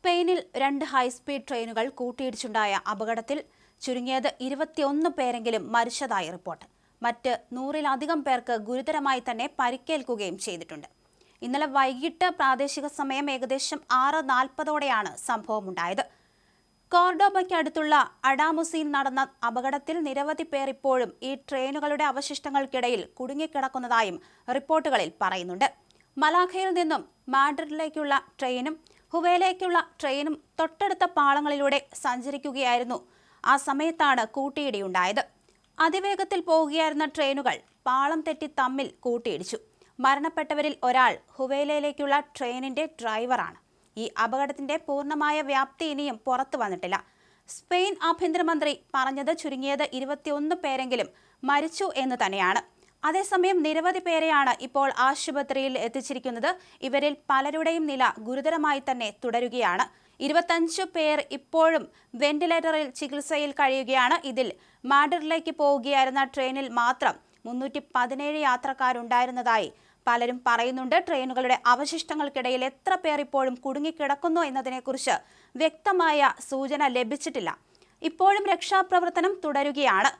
സ്പെയിനിൽ രണ്ട് ഹൈസ്പീഡ് ട്രെയിനുകൾ കൂട്ടിയിടിച്ചുണ്ടായ അപകടത്തിൽ ചുരുങ്ങിയത് ഇരുപത്തിയൊന്ന് പേരെങ്കിലും മരിച്ചതായി റിപ്പോർട്ട്. മറ്റ് നൂറിലധികം പേർക്ക് ഗുരുതരമായി തന്നെ പരിക്കേൽക്കുകയും ചെയ്തിട്ടുണ്ട്. ഇന്നലെ വൈകിട്ട് പ്രാദേശിക സമയം ഏകദേശം ആറ് നാൽപ്പതോടെയാണ് സംഭവമുണ്ടായത്. കോർഡോബയ്ക്ക് അടുത്തുള്ള അഡാമുസിയിൽ നടന്ന അപകടത്തിൽ നിരവധി പേർ ഇപ്പോഴും ഈ ട്രെയിനുകളുടെ അവശിഷ്ടങ്ങൾക്കിടയിൽ കുടുങ്ങിക്കിടക്കുന്നതായും റിപ്പോർട്ടുകളിൽ പറയുന്നുണ്ട്. മലാഖയിൽ നിന്നും മാഡ്രിഡിലേക്കുള്ള ട്രെയിനും ഹുവേയിലേക്കുള്ള ട്രെയിനും തൊട്ടടുത്ത പാളങ്ങളിലൂടെ സഞ്ചരിക്കുകയായിരുന്നു. ആ സമയത്താണ് കൂട്ടിയിടിയുണ്ടായത്. അതിവേഗത്തിൽ പോവുകയായിരുന്ന ട്രെയിനുകൾ പാളം തെറ്റി തമ്മിൽ കൂട്ടിയിടിച്ചു. മരണപ്പെട്ടവരിൽ ഒരാൾ ഹുവേലയിലേക്കുള്ള ട്രെയിനിന്റെ ഡ്രൈവറാണ്. ഈ അപകടത്തിന്റെ പൂർണമായ വ്യാപ്തി ഇനിയും പുറത്തു വന്നിട്ടില്ല. സ്പെയിൻ ആഭ്യന്തരമന്ത്രി പറഞ്ഞത് ചുരുങ്ങിയത് ഇരുപത്തിയൊന്ന് പേരെങ്കിലും മരിച്ചു എന്ന് തന്നെയാണ്. അതേസമയം നിരവധി പേരെയാണ് ഇപ്പോൾ ആശുപത്രിയിൽ എത്തിച്ചിരിക്കുന്നത്. ഇവരിൽ പലരുടെയും നില ഗുരുതരമായി തന്നെ തുടരുകയാണ്. ഇരുപത്തഞ്ച് പേർ ഇപ്പോഴും വെന്റിലേറ്ററിൽ ചികിത്സയിൽ കഴിയുകയാണ്. ഇതിൽ മാഡറിലേക്ക് പോവുകയായിരുന്ന ട്രെയിനിൽ മാത്രം മുന്നൂറ്റി പതിനേഴ് യാത്രക്കാരുണ്ടായിരുന്നതായി പലരും പറയുന്നുണ്ട്. ട്രെയിനുകളുടെ അവശിഷ്ടങ്ങൾക്കിടയിൽ എത്ര പേർ ഇപ്പോഴും കുടുങ്ങിക്കിടക്കുന്നു എന്നതിനെക്കുറിച്ച് വ്യക്തമായ സൂചന ലഭിച്ചിട്ടില്ല. ഇപ്പോഴും രക്ഷാപ്രവർത്തനം തുടരുകയാണ്.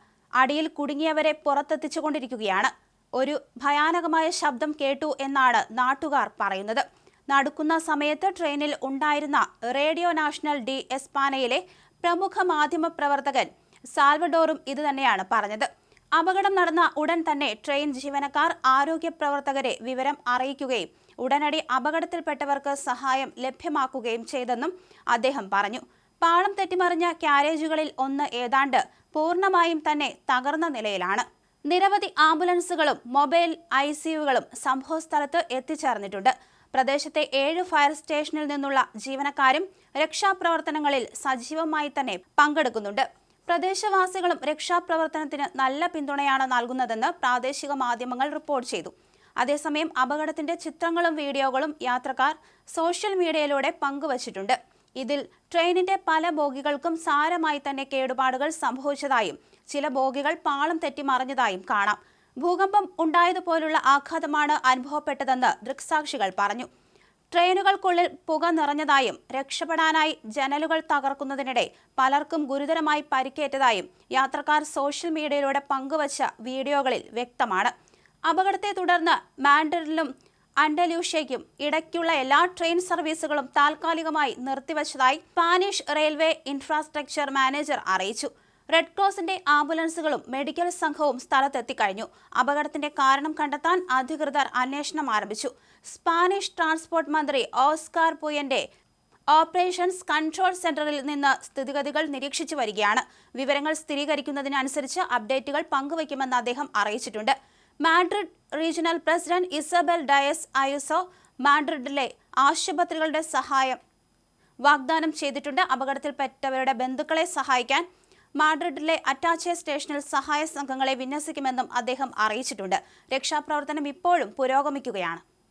അടിയിൽ കുടുങ്ങിയവരെ പുറത്തെത്തിച്ചുകൊണ്ടിരിക്കുകയാണ്. ഒരു ഭയാനകമായ ശബ്ദം കേട്ടു എന്നാണ് നാട്ടുകാർ പറയുന്നത്. നടക്കുന്ന സമയത്ത് ട്രെയിനിൽ ഉണ്ടായിരുന്ന റേഡിയോ നാഷണൽ ഡി എസ്പാനയിലെ പ്രമുഖ മാധ്യമ പ്രവർത്തകൻ സാൽവഡോറും ഇത് തന്നെയാണ് പറഞ്ഞത്. അപകടം നടന്ന ഉടൻ തന്നെ ട്രെയിൻ ജീവനക്കാർ ആരോഗ്യ പ്രവർത്തകരെ വിവരം അറിയിക്കുകയും ഉടനടി അപകടത്തിൽപ്പെട്ടവർക്ക് സഹായം ലഭ്യമാക്കുകയും ചെയ്തെന്നും അദ്ദേഹം പറഞ്ഞു. പാളം തെറ്റിമറിഞ്ഞ ക്യാരേജുകളിൽ ഒന്ന് ഏതാണ്ട് പൂർണമായും തന്നെ തകർന്ന നിലയിലാണ്. നിരവധി ആംബുലൻസുകളും മൊബൈൽ ഐ സിയുകളും സംഭവസ്ഥലത്ത് എത്തിച്ചേർന്നിട്ടുണ്ട്. പ്രദേശത്തെ ഏഴ് ഫയർ സ്റ്റേഷനിൽ നിന്നുള്ള ജീവനക്കാരും രക്ഷാപ്രവർത്തനങ്ങളിൽ സജീവമായി തന്നെ പങ്കെടുക്കുന്നുണ്ട്. പ്രദേശവാസികളും രക്ഷാപ്രവർത്തനത്തിന് നല്ല പിന്തുണയാണ് നൽകുന്നതെന്ന് പ്രാദേശിക മാധ്യമങ്ങൾ റിപ്പോർട്ട് ചെയ്തു. അതേസമയം അപകടത്തിന്റെ ചിത്രങ്ങളും വീഡിയോകളും യാത്രക്കാർ സോഷ്യൽ മീഡിയയിലൂടെ പങ്കുവച്ചിട്ടുണ്ട്. ഇതിൽ ട്രെയിനിന്റെ പല ബോഗികൾക്കും സാരമായി തന്നെ കേടുപാടുകൾ സംഭവിച്ചതായും ചില ബോഗികൾ പാളം തെറ്റി മറിഞ്ഞതായും കാണാം. ഭൂകമ്പം ഉണ്ടായതുപോലുള്ള ആഘാതമാണ് അനുഭവപ്പെട്ടതെന്ന് ദൃക്സാക്ഷികൾ പറഞ്ഞു. ട്രെയിനുകൾക്കുള്ളിൽ പുക നിറഞ്ഞതായും രക്ഷപ്പെടാനായി ജനലുകൾ തകർക്കുന്നതിനിടെ പലർക്കും ഗുരുതരമായി പരിക്കേറ്റതായും യാത്രക്കാർ സോഷ്യൽ മീഡിയയിലൂടെ പങ്കുവച്ച വീഡിയോകളിൽ വ്യക്തമാണ്. അപകടത്തെ തുടർന്ന് മാൻഡറിലും അണ്ടലൂഷ്യയ്ക്കും ഇടയ്ക്കുള്ള എല്ലാ ട്രെയിൻ സർവീസുകളും താൽക്കാലികമായി നിർത്തിവച്ചതായി സ്പാനിഷ് റെയിൽവേ ഇൻഫ്രാസ്ട്രക്ചർ മാനേജർ അറിയിച്ചു. റെഡ് ക്രോസിന്റെ ആംബുലൻസുകളും മെഡിക്കൽ സംഘവും സ്ഥലത്തെത്തിക്കഴിഞ്ഞു. അപകടത്തിന്റെ കാരണം കണ്ടെത്താൻ അധികൃതർ അന്വേഷണം ആരംഭിച്ചു. സ്പാനിഷ് ട്രാൻസ്പോർട്ട് മന്ത്രി ഓസ്കാർ പുയന്റെ ഓപ്പറേഷൻസ് കൺട്രോൾ സെന്ററിൽ നിന്ന് സ്ഥിതിഗതികൾ നിരീക്ഷിച്ചു വരികയാണ്. വിവരങ്ങൾ സ്ഥിരീകരിക്കുന്നതിനനുസരിച്ച് അപ്ഡേറ്റുകൾ പങ്കുവയ്ക്കുമെന്ന് അദ്ദേഹം അറിയിച്ചിട്ടുണ്ട്. Madrid regional president Isabel Diaz Ayuso മാഡ്രിഡിലെ ആശുപത്രികളുടെ സഹായം വാഗ്ദാനം ചെയ്തിട്ടുണ്ട്. അപകടത്തിൽപ്പെട്ടവരുടെ ബന്ധുക്കളെ സഹായിക്കാൻ മാഡ്രിഡിലെ അറ്റാച്ചെ സ്റ്റേഷനിൽ സഹായ സംഘങ്ങളെ വിന്യസിക്കുമെന്നും അദ്ദേഹം അറിയിച്ചിട്ടുണ്ട്. രക്ഷാപ്രവർത്തനം ഇപ്പോഴും പുരോഗമിക്കുകയാണ്.